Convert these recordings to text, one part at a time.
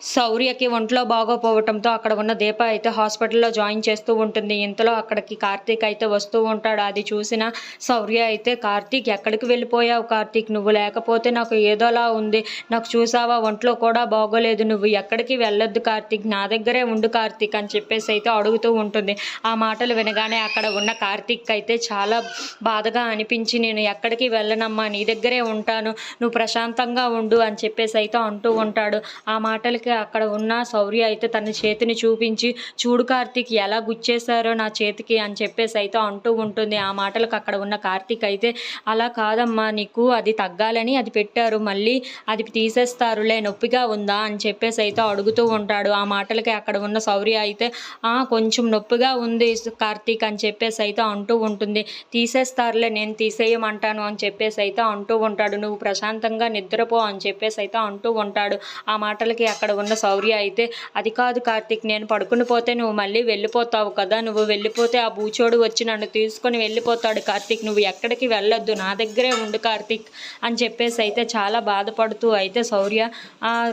శౌర్యకి ఒంట్లో బాగోపోవటంతో అక్కడ ఉన్న దీప అయితే హాస్పిటల్లో జాయిన్ చేస్తూ ఉంటుంది. ఇంతలో అక్కడికి కార్తీక్ అయితే వస్తూ ఉంటాడు. అది చూసిన శౌర్య అయితే కార్తీక్ ఎక్కడికి వెళ్ళిపోయావు కార్తీక్? నువ్వు లేకపోతే నాకు ఏదోలా ఉంది. నాకు చూసావా? ఒంట్లో కూడా బాగోలేదు. నువ్వు ఎక్కడికి వెళ్ళొద్దు కార్తీక్. నా దగ్గరే ఉండు కార్తీక్ అని చెప్పేసి అయితే అడుగుతూ ఉంటుంది. ఆ మాటలు వినగానే అక్కడ ఉన్న కార్తీక్ అయితే చాలా బాధగా అనిపించి నేను ఎక్కడికి వెళ్ళనమ్మా? నీ దగ్గరే ఉంటాను. నువ్వు ప్రశాంతంగా ఉండు అని చెప్పేసి అయితే అంటూ ఉంటాడు. ఆ మాటలకి అక్కడ ఉన్న శౌర్య అయితే తన చేతిని చూపించి చూడు కార్తీక్ ఎలా గుచ్చేశారో నా చేతికి అని చెప్పేసి అయితే అంటూ ఉంటుంది. ఆ మాటలకు అక్కడ ఉన్న కార్తీక్ అయితే అలా కాదమ్మా నీకు అది తగ్గాలని అది పెట్టారు మళ్ళీ అది తీసేస్తారులే నొప్పిగా ఉందా అని చెప్పేసి అయితే అడుగుతూ ఉంటాడు. ఆ మాటలకి అక్కడ ఉన్న శౌర్య అయితే "ఆ, కొంచెం నొప్పిగా ఉంది కార్తీక్ అని చెప్పేసి అయితే అంటూ ఉంటుంది. తీసేస్తారులే నేను తీసేయమంటాను అని చెప్పేసి అయితే అంటూ ఉంటాడు. నువ్వు ప్రశాంతంగా నిద్రపో అని చెప్పేసి అయితే అంటూ ఉంటాడు. ఆ మాటలకి అక్కడ ఉన్న శౌర్య అయితే అది కాదు కార్తీక్ నేను పడుకుని పోతే నువ్వు మళ్ళీ వెళ్ళిపోతావు కదా. నువ్వు వెళ్ళిపోతే ఆ బూచోడు వచ్చి నన్ను తీసుకొని వెళ్ళిపోతాడు కార్తీక్. నువ్వు ఎక్కడికి వెళ్ళొద్దు నా దగ్గరే ఉండు కార్తీక్ అని చెప్పేసి అయితే చాలా బాధపడుతూ అయితే శౌర్య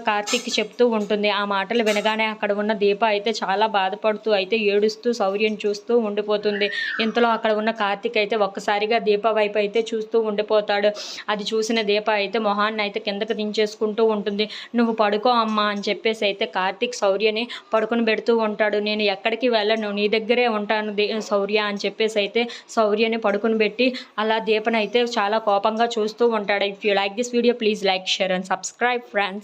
కార్తీక్ చెప్తూ ఉంటుంది. ఆ మాటలు వినగానే అక్కడ ఉన్న దీప అయితే చాలా బాధపడుతూ అయితే ఏడుస్తూ శౌర్యం చూస్తూ ఉండిపోతుంది. ఇంతలో అక్కడ ఉన్న కార్తీక్ అయితే ఒక్కసారిగా దీప వైపు అయితే చూస్తూ ఉండిపోతాడు. అది చూసిన దీప అయితే మొహాన్ని అయితే కిందకి దించేసుకుంటూ ఉంటుంది. నువ్వు పడుకో అమ్మా అని చెప్పేసి అయితే కార్తీక్ శౌర్యని పడుకుని పెడుతూ ఉంటాడు. నేను ఎక్కడికి వెళ్ళను నీ దగ్గరే ఉంటాను దే శౌర్య అని చెప్పేసి అయితే శౌర్యని పడుకుని పెట్టి అలా దీపనైతే చాలా కోపంగా చూస్తూ ఉంటాడు. If you like this video please like share and subscribe friends